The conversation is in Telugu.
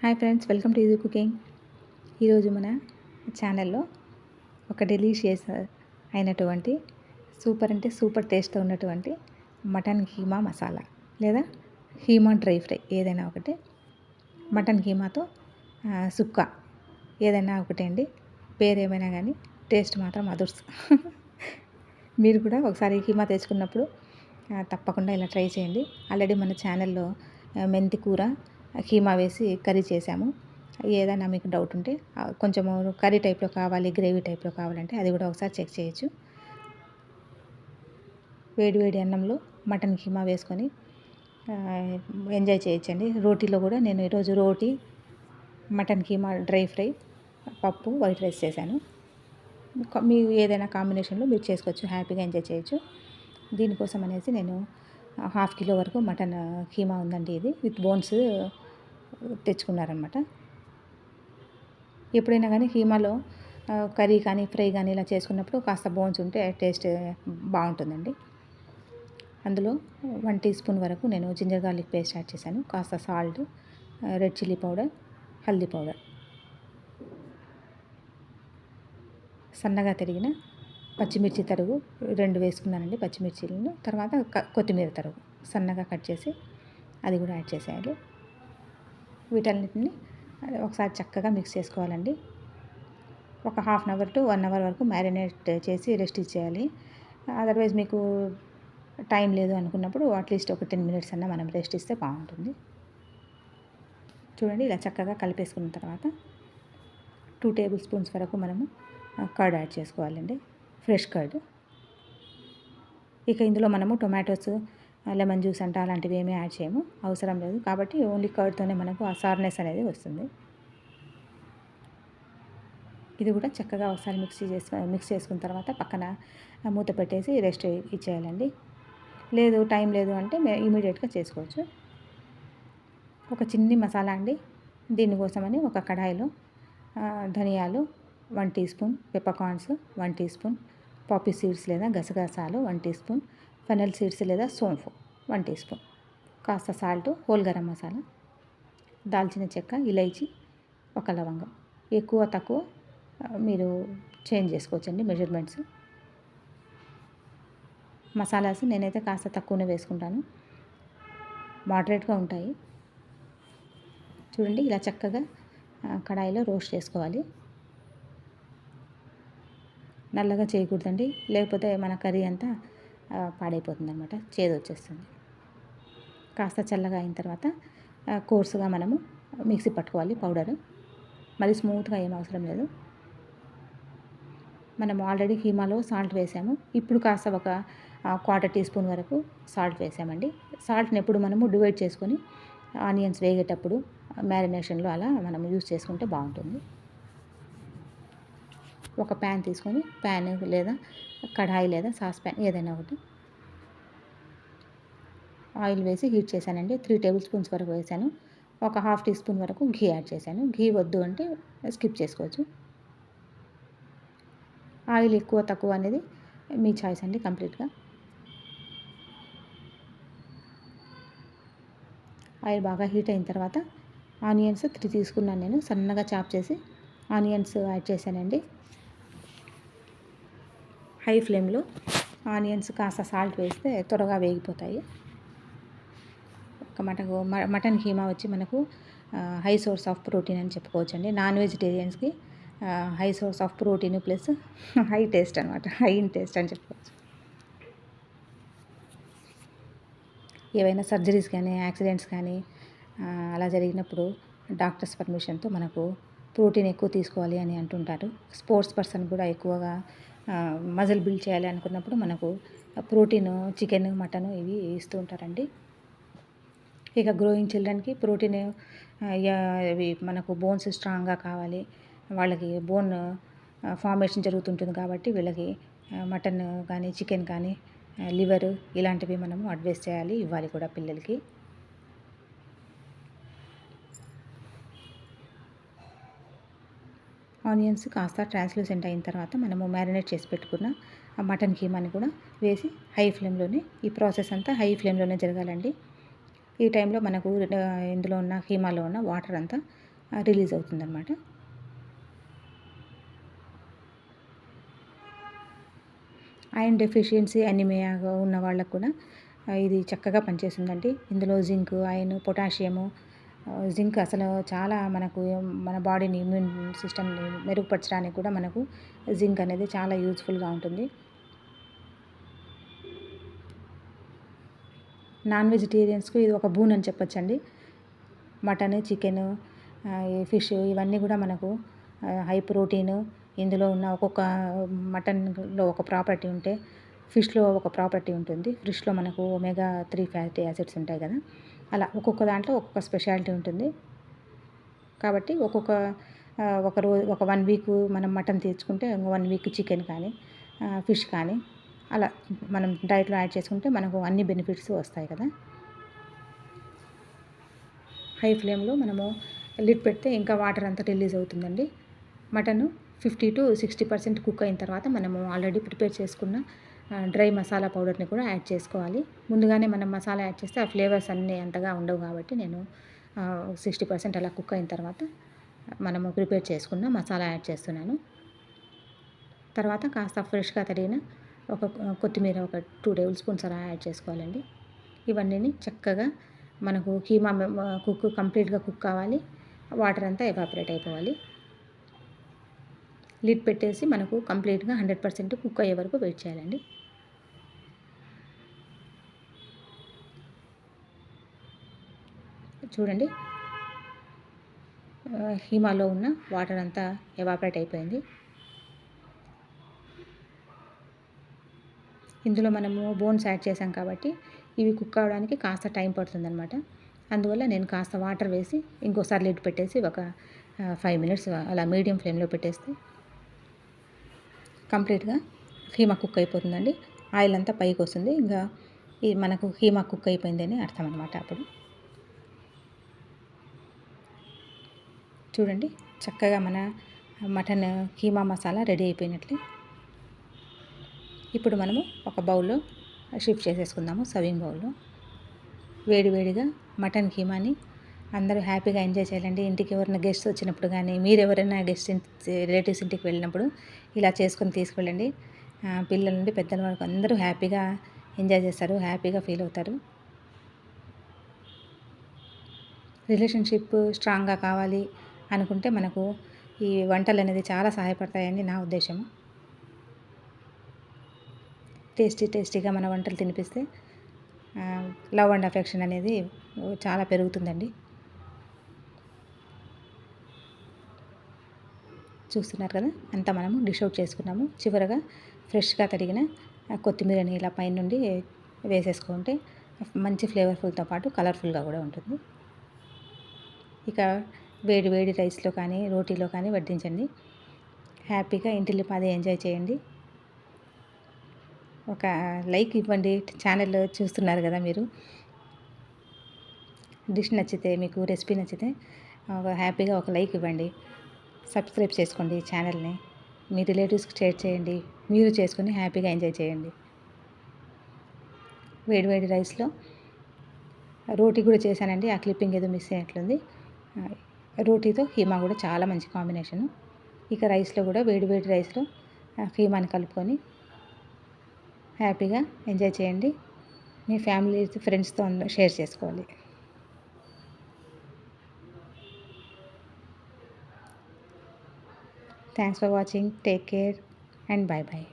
Hi friends welcome to easy cooking. ఈరోజు మన ఛానల్లో ఒక డెలీషియస్ అయినటువంటి సూపర్ అంటే సూపర్ టేస్ట్తో ఉన్నటువంటి మటన్ కీమా మసాలా లేదా కీమా డ్రై ఫ్రై ఏదైనా ఒకటి. మటన్ కీమాతో సుక్క ఏదైనా ఒకటే అండి. పేరేమైనా కానీ టేస్ట్ మాత్రం అదుర్స్. మీరు కూడా ఒకసారి కీమా తెచ్చుకున్నప్పుడు తప్పకుండా ఇలా ట్రై చేయండి. ఆల్రెడీ మన ఛానల్లో మెంతి కూర కీమా వేసి కర్రీ చేసాము. ఏదైనా మీకు డౌట్ ఉంటే కొంచెము కర్రీ టైప్లో కావాలి గ్రేవీ టైప్లో కావాలంటే అది కూడా ఒకసారి చెక్ చేయొచ్చు. వేడి వేడి అన్నంలో మటన్ కీమా వేసుకొని ఎంజాయ్ చేయొచ్చండి. రోటీలో కూడా నేను ఈరోజు రోటీ మటన్ కీమా డ్రై ఫ్రై పప్పు వైట్ రైస్ చేశాను. మీరు ఏదైనా కాంబినేషన్లో మీరు చేసుకోవచ్చు హ్యాపీగా ఎంజాయ్ చేయొచ్చు. దీనికోసం అనేసి నేను హాఫ్ కిలో వరకు మటన్ కీమా ఉందండి ఇది విత్ బోన్స్ తెచ్చుకున్నారనమాట ఎప్పుడైనా కానీ కీమాలో కర్రీ కానీ ఫ్రై కానీ ఇలా చేసుకున్నప్పుడు కాస్త బోన్స్ ఉంటే టేస్ట్ బాగుంటుందండి. అందులో వన్ టీ స్పూన్ వరకు నేను జింజర్ గార్లిక్ పేస్ట్ యాడ్ చేశాను. కాస్త సాల్ట్ రెడ్ చిల్లీ పౌడర్ హల్దీ పౌడర్. సన్నగా తరిగిన పచ్చిమిర్చి తరుగు రెండు వేసుకున్నానండి పచ్చిమిర్చిలను. తర్వాత కొత్తిమీర తరుగు సన్నగా కట్ చేసి అది కూడా యాడ్ చేసేయాలి. వీటన్నిటిని ఒకసారి చక్కగా మిక్స్ చేసుకోవాలండి. ఒక half an hour to one hour వరకు మ్యారినేట్ చేసి రెస్ట్ ఇచ్చేయాలి. అదర్వైజ్ మీకు టైం లేదు అనుకున్నప్పుడు అట్లీస్ట్ ఒక టెన్ మినిట్స్ అన్న మనం రెస్ట్ ఇస్తే బాగుంటుంది. చూడండి ఇలా చక్కగా కలిపేసుకున్న తర్వాత టూ టేబుల్ స్పూన్స్ వరకు మనము కర్డ్ యాడ్ చేసుకోవాలండి. Fresh curd. ఇక ఇందులో మనము టొమాటోస్ లెమన్ జ్యూస్ అంట అలాంటివి ఏమీ యాడ్ చేయము. అవసరం లేదు. కాబట్టి ఓన్లీ కర్డ్తోనే మనకు ఆ సార్నెస్ అనేది వస్తుంది. ఇది కూడా చక్కగా ఒకసారి మిక్సీ చేసి మిక్స్ చేసుకున్న తర్వాత పక్కన మూత పెట్టేసి రెస్ట్ ఇచ్చేయాలండి. లేదు టైం లేదు అంటే ఇమీడియట్గా చేసుకోవచ్చు. ఒక చిన్ని మసాలా అండి. దీనికోసమని ఒక కడాయిలో ధనియాలు one teaspoon peppercorns one teaspoon poppy seeds లేదా గసగసాలు one teaspoon fennel seeds లేదా సోంఫు వన్ టీ స్పూన్. కాస్త సాల్ట్ హోల్ గరం మసాలా దాల్చిన చెక్క ఇలైచి ఒక లవంగం. ఎక్కువ తక్కువ మీరు చేంజ్ చేసుకోవచ్చండి మెజర్మెంట్స్. మసాలాస్ నేనైతే కాస్త తక్కువనే వేసుకుంటాను. మోడరేట్గా ఉంటాయి. చూడండి ఇలా చక్కగా కడాయిలో రోస్ట్ చేసుకోవాలి. నల్లగా చేయకూడదండి. లేకపోతే మన కర్రీ అంతా పాడైపోతుంది అనమాట చేదు వచ్చేస్తుంది కాస్త చల్లగా అయిన తర్వాత కోర్సుగా మనము మిక్సీ పట్టుకోవాలి పౌడరు. మరి స్మూత్గా ఏం అవసరం లేదు. మనం ఆల్రెడీ కీమాలో సాల్ట్ వేసాము. ఇప్పుడు కాస్త ఒక క్వార్టర్ టీ స్పూన్ వరకు సాల్ట్ వేసామండి. సాల్ట్ని ఎప్పుడు మనము డివైడ్ చేసుకొని ఆనియన్స్ వేగేటప్పుడు మ్యారినేషన్లో అలా మనం యూస్ చేసుకుంటే బాగుంటుంది. ఒక ప్యాన్ తీసుకొని ప్యాన్ లేదా కడాయి లేదా సాస్ ప్యాన్ ఏదైనా ఒకటి. ఆయిల్ వేసి హీట్ చేశానండి. త్రీ టేబుల్ స్పూన్స్ వరకు వేసాను ఒక హాఫ్ టీ స్పూన్ వరకు ఘీ యాడ్ చేశాను. ఘీ వద్దు అంటే స్కిప్ చేసుకోవచ్చు. ఆయిల్ ఎక్కువ తక్కువ అనేది మీ చాయిస్ అండి కంప్లీట్గా. ఆయిల్ బాగా హీట్ అయిన తర్వాత ఆనియన్స్ త్రీ తీసుకున్నాను నేను. సన్నగా చాప్ చేసి ఆనియన్స్ యాడ్ చేశానండి. హై ఫ్లేమ్లో ఆనియన్స్ కాస్త సాల్ట్ వేస్తే త్వరగా వేగిపోతాయి. ఒక మటన్ మటన్ కీమా వచ్చి మనకు హై సోర్స్ ఆఫ్ ప్రోటీన్ అని చెప్పుకోవచ్చండి. Non వెజిటేరియన్స్కి high source of protein plus high taste అనమాట హై ఇన్ టేస్ట్ అని చెప్పుకోవచ్చు. ఏవైనా సర్జరీస్ కానీ యాక్సిడెంట్స్ కానీ అలా జరిగినప్పుడు డాక్టర్స్ పర్మిషన్తో మనకు ప్రోటీన్ ఎక్కువ తీసుకోవాలి అని అంటుంటారు. స్పోర్ట్స్ పర్సన్ కూడా ఎక్కువగా మజిల్ బిల్డ్ చేయాలి అనుకున్నప్పుడు మనకు ప్రోటీన్ చికెన్ మటన్ ఇవి ఇస్తూ ఉంటారండి. ఇక గ్రోయింగ్ చిల్డ్రన్కి ప్రోటీన్ ఇవి మనకు బోన్స్ స్ట్రాంగ్గా కావాలి. వాళ్ళకి బోన్ ఫార్మేషన్ జరుగుతుంటుంది కాబట్టి వీళ్ళకి మటన్ కానీ చికెన్ కానీ లివర్ ఇలాంటివి మనము అడ్వైస్ చేయాలి. ఇవ్వాలి కూడా పిల్లలకి. ఆనియన్స్ కాస్త ట్రాన్స్లూసెంట్ అయిన తర్వాత మనము మ్యారినేట్ చేసి పెట్టుకున్న ఆ మటన్ కీమాని కూడా వేసి హై ఫ్లేమ్లోనే ఈ ప్రాసెస్ అంతా హై ఫ్లేమ్లోనే జరగాలండి. ఈ టైంలో మనకు ఇందులో ఉన్న కీమాలో ఉన్న వాటర్ అంతా రిలీజ్ అవుతుందన్నమాట. ఐరన్ డెఫిషియన్సీ అనిమియాగా ఉన్న వాళ్ళకు కూడా ఇది చక్కగా పనిచేస్తుందండి. ఇందులో జింక్ ఐరన్ పొటాషియము జింక్ అసలు చాలా మనకు మన బాడీని ఇమ్యూన్ సిస్టమ్ని మెరుగుపరచడానికి కూడా మనకు జింక్ అనేది చాలా యూజ్ఫుల్గా ఉంటుంది. నాన్ వెజిటేరియన్స్కు ఇది ఒక బూన్ అని చెప్పొచ్చండి. మటన్ చికెన్ ఫిష్ ఇవన్నీ కూడా మనకు హై ప్రోటీన్ ఇందులో ఉన్న ఒక్కొక్క మటన్లో ఒక ప్రాపర్టీ ఉంటే ఫిష్లో ఒక ప్రాపర్టీ ఉంటుంది. ఫిష్లో మనకు ఒమేగా త్రీ ఫ్యాటీ యాసిడ్స్ ఉంటాయి కదా. అలా ఒక్కొక్క దాంట్లో ఒక్కొక్క స్పెషాలిటీ ఉంటుంది. కాబట్టి ఒక్కొక్క ఒక రోజు ఒక వన్ వీక్ మనం మటన్ తెచ్చుకుంటే వన్ వీక్ చికెన్ కానీ ఫిష్ కానీ అలా మనం డైట్లో యాడ్ చేసుకుంటే మనకు అన్ని బెనిఫిట్స్ వస్తాయి కదా. హై ఫ్లేమ్లో మనము లిడ్ పెడితే ఇంకా వాటర్ అంతా రిలీజ్ అవుతుందండి. Mutton fifty to sixty percent cook అయిన తర్వాత మనము ఆల్రెడీ ప్రిపేర్ చేసుకున్న డ్రై మసాలా పౌడర్ని కూడా యాడ్ చేసుకోవాలి. ముందుగానే మనం మసాలా యాడ్ చేస్తే ఆ ఫ్లేవర్స్ అన్నీ అంతగా ఉండవు కాబట్టి నేను సిక్స్టీ పర్సెంట్ అలా కుక్ అయిన తర్వాత మనము ప్రిపేర్ చేసుకున్న మసాలా యాడ్ చేస్తున్నాను. తర్వాత కాస్త ఫ్రెష్గా తడిగిన ఒక కొత్తిమీర ఒక టూ టేబుల్ స్పూన్స్ అలా యాడ్ చేసుకోవాలండి. ఇవన్నీ చక్కగా మనకు కీమా కుక్ కంప్లీట్గా కుక్ కావాలి. వాటర్ అంతా ఎవాపరేట్ అయిపోవాలి. లిడ్ పెట్టేసి మనకు కంప్లీట్గా హండ్రెడ్ పర్సెంట్ కుక్ అయ్యే వరకు వెయిట్ చేయాలండి. చూడండి. హీమాలో ఉన్న వాటర్ అంతా ఎవాపరేట్ అయిపోయింది. ఇందులో మనము బోన్స్ యాడ్ చేసాం కాబట్టి ఇవి కుక్ అవ్వడానికి కాస్త టైం పడుతుందన్నమాట. అందువల్ల నేను కాస్త వాటర్ వేసి ఇంకోసారి లిడ్ పెట్టేసి ఒక ఫైవ్ మినిట్స్ అలా మీడియం ఫ్లేమ్లో పెట్టేస్తే కంప్లీట్గా హీమా కుక్ అయిపోతుందండి. ఆయిల్ అంతా పైకి వస్తుంది. ఇంకా ఈ మనకు హీమా కుక్ అయిపోయిందని అర్థం అనమాట అప్పుడు. చూడండి చక్కగా మన మటన్ కీమా మసాలా రెడీ అయిపోయినట్లే. ఇప్పుడు మనము ఒక బౌల్లో షిఫ్ట్ చేసేసుకుందాము సర్వింగ్ బౌల్లో. వేడి వేడిగా మటన్ కీమాని అందరూ హ్యాపీగా ఎంజాయ్ చేయాలండి. ఇంటికి ఎవరైనా గెస్ట్ వచ్చినప్పుడు కానీ మీరు ఎవరైనా గెస్ట్ రిలేటివ్స్ ఇంటికి వెళ్ళినప్పుడు ఇలా చేసుకొని తీసుకువెళ్ళండి పిల్లల నుండి పెద్దల వరకు అందరూ హ్యాపీగా ఎంజాయ్ చేస్తారు హ్యాపీగా ఫీల్ అవుతారు. రిలేషన్షిప్ స్ట్రాంగ్గా కావాలి అనుకుంటే మనకు ఈ వంటలు అనేది చాలా సహాయపడతాయని నా ఉద్దేశం. టేస్టీ టేస్టీగా మన వంటలు తినిపిస్తే లవ్ అండ్ అఫెక్షన్ అనేది చాలా పెరుగుతుందండి. చూస్తున్నారు కదా అంతా మనము డిష్ అవుట్ చేసుకున్నాము. చివరగా ఫ్రెష్గా తరిగిన కొత్తిమీరని ఇలా పైన నుండి వేసేసుకుంటే మంచి ఫ్లేవర్ఫుల్తో పాటు కలర్ఫుల్గా కూడా ఉంటుంది. ఇక వేడి వేడి రైస్లో కానీ రోటీలో కానీ వడ్డించండి. హ్యాపీగా ఇంటిల్లిపాది ఎంజాయ్ చేయండి. ఒక లైక్ ఇవ్వండి. ఛానల్ చూస్తున్నారు కదా మీరు. డిష్ నచ్చితే మీకు రెసిపీ నచ్చితే హ్యాపీగా ఒక లైక్ ఇవ్వండి. సబ్స్క్రైబ్ చేసుకోండి ఛానల్ని. మీ రిలేటివ్స్కి షేర్ చేయండి. మీరు చేసుకుని హ్యాపీగా ఎంజాయ్ చేయండి. వేడి వేడి రైస్లో రోటీ కూడా చేశానండి. ఆ క్లిప్పింగ్ ఏదో మిస్ అయినట్లుంది. రోటీతో హీమా కూడా చాలా మంచి కాంబినేషను. ఇక రైస్లో కూడా వేడి వేడి రైస్లో హీమాని కలుపుకొని హ్యాపీగా ఎంజాయ్ చేయండి. మీ ఫ్యామిలీ ఫ్రెండ్స్తో షేర్ చేసుకోవాలి. Thanks for watching. Take care and bye bye.